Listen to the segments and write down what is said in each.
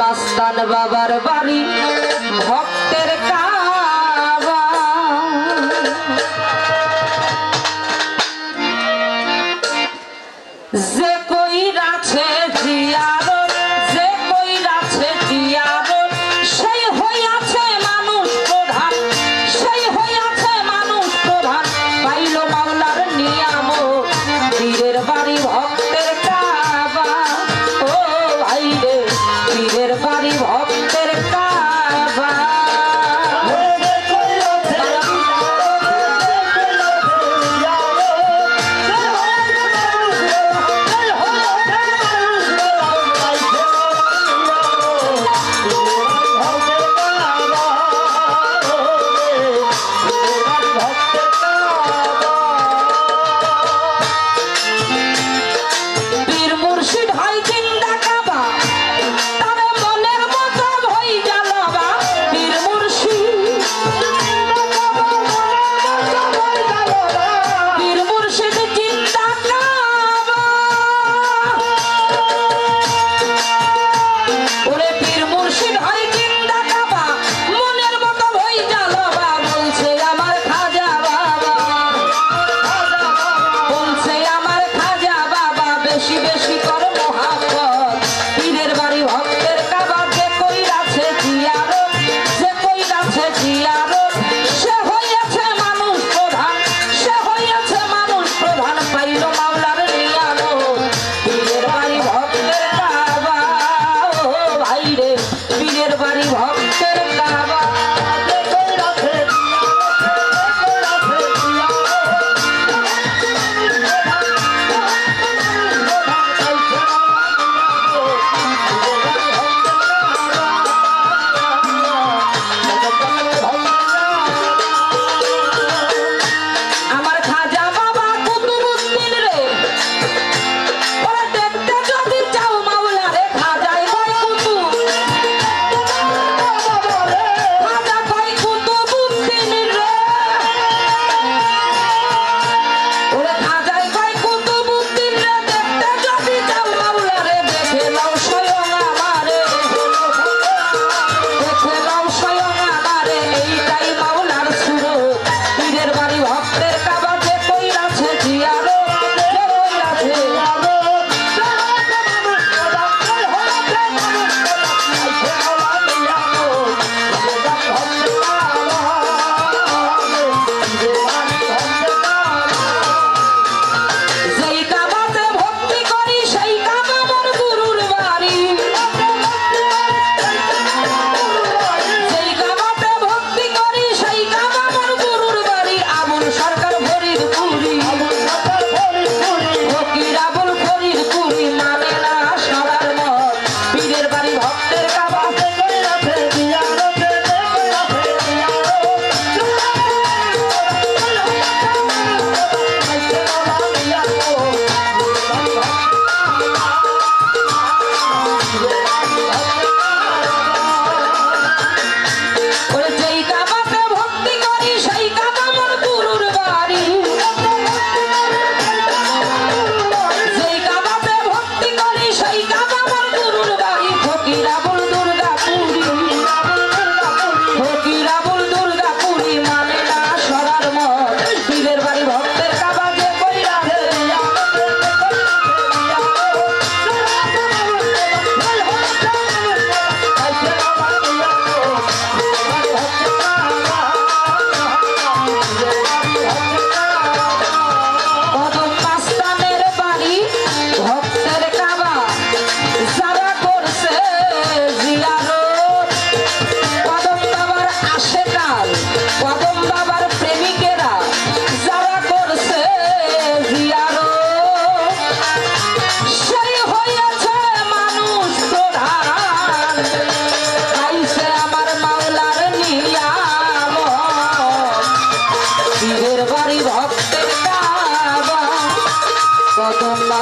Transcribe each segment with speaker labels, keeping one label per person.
Speaker 1: মাস্তান বাবার বাড়ি ভক্তের কাবা। যে কই রাছে জিয়া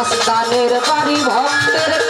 Speaker 1: মাস্তানের বাড়ি ভক্তের